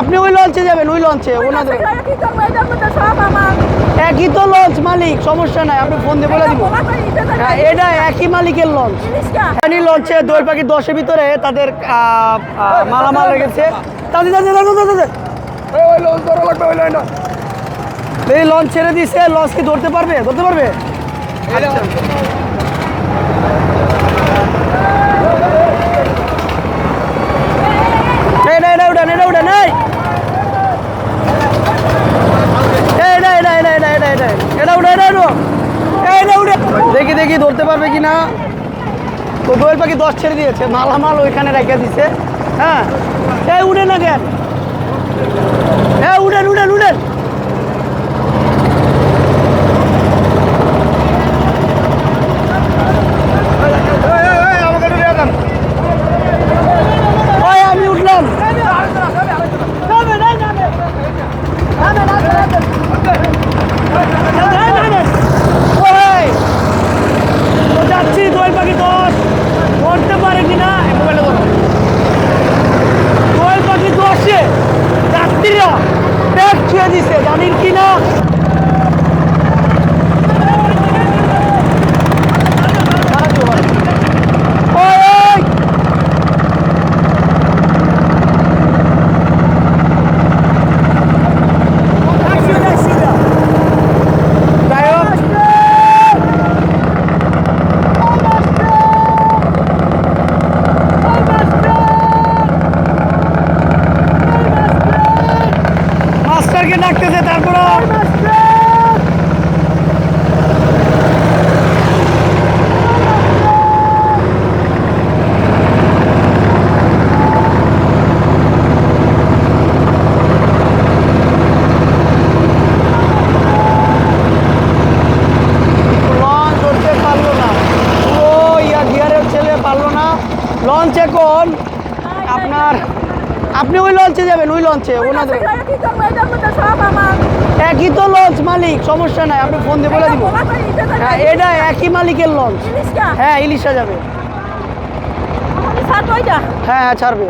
আপনি ওই লঞ্চে যাবেন ওই লঞ্চে ওনাদের। সব আমার। একই তো লঞ্চ মালিক সমস্যা নাই আপনি ফোন দিয়ে বলে দিব। হ্যাঁ এটা একই মালিকের লঞ্চ পানি লঞ্চে দোয়েল পাখি দশের ভিতরে তাদের মালামাল রেখেছে। তাদের তাদের এই লঞ্চ ছেড়ে দিছে লঞ্চ কি ধরতে পারবে? ধরতে পারবে? আচ্ছা এই না এটা উঠান এটা উঠান এই এই না এটা এটা এটা এটা এটা এটা উঠে এটা উঠো এইটা উঠে দেখি দেখি ধরতে পারবে কি না? তো দোয়েল পাখি দশ ছেড়ে দিয়েছে, মালামাল ওইখানে রেখে দিছে। হ্যাঁ? হ্যাঁ উঠে না কেন? হ্যাঁ উড়েন উড়েন উঠেন ওই আমি উঠলাম নামেন, এই নামেন। নামেন, নামেন, নামেন। এই নামেন। ওই, তো যাচ্ছি দোয়েল পাখি দশ ধরতে পারে কিনা এই মোবাইলে ধরো দোয়েল পাখি দশে যাত্রীরা ছুঁয়ে দিছে জানেন ওই, মাস্টারকে ডাকতেছে তারপর ধরতে পারল না। ও ইয়া গিয়ারের ছেলে পারল না। লঞ্চ এখন। আপনার আপনি ওই লঞ্চে যাবেন ওই লঞ্চে ওনাদের। সব আমার। একই তো লঞ্চ মালিক সমস্যা নাই আপনি ফোন দিয়ে বলে দিব। হ্যাঁ এটা একই মালিকের লঞ্চ। হ্যাঁ ইলিশা যাবে। হ্যাঁ হ্যাঁ ছাড়বে।